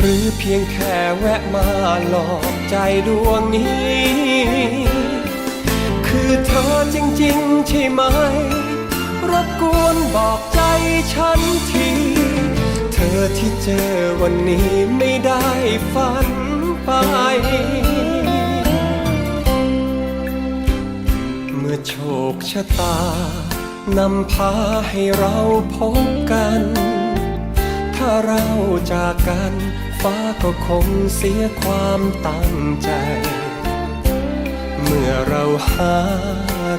หรือเพียงแค่แวะมาหลอกใจดวงนี้ คือเธอจริง ๆ ใช่ไหม รบกวนบอกใจฉันที เธอที่เจอวันนี้ไม่ได้ฝันไป เมื่อโชคชะตานำพาให้เราพบกัน เราจากกัน ฟ้าก็คงเสียความตั้งใจ เมื่อเราหา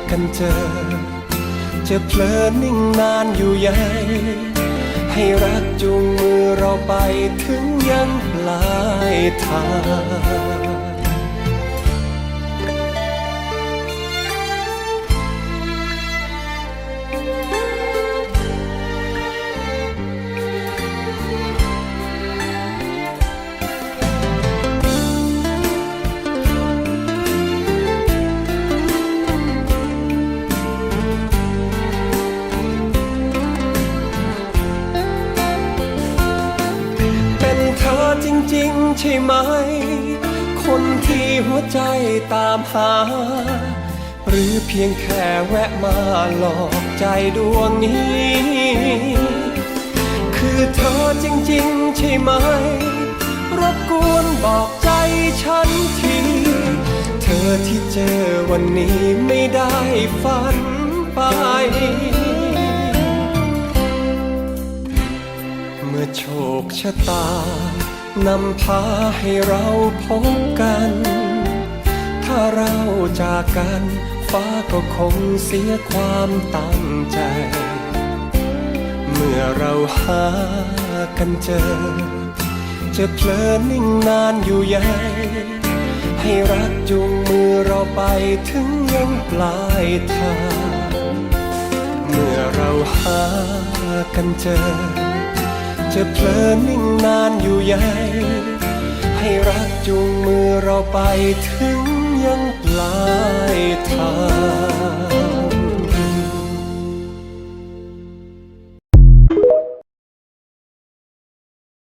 กันเจอ จะเพลินนิ่งนานอยู่ใหญ่ให้รักจูงมือเราไปถึงยังปลายทาง จริงๆ ใช่ไหม คนที่หัวใจตามหา หรือเพียงแค่แวะมาหลอกใจดวงนี้ คือเธอจริงๆ ใช่ไหม รบกวนบอกใจฉันที เธอที่เจอวันนี้ไม่ได้ฝันไปเมื่อโชคชะตา นำพาให้เราพบกัน ถ้าเราจากกัน ฟ้าก็คงเสียความตั้งใจ เมื่อเราหากันเจอ จะเพลินนิ่งนานอยู่ใหญ่ให้รักจูงมือเราไปถึงยังปลายทาง เมื่อเราหากันเจอ จะเพลินนิ่งนานอยู่ใหญ่ให้รักจูงมือเราไปถึงยังปลายทาง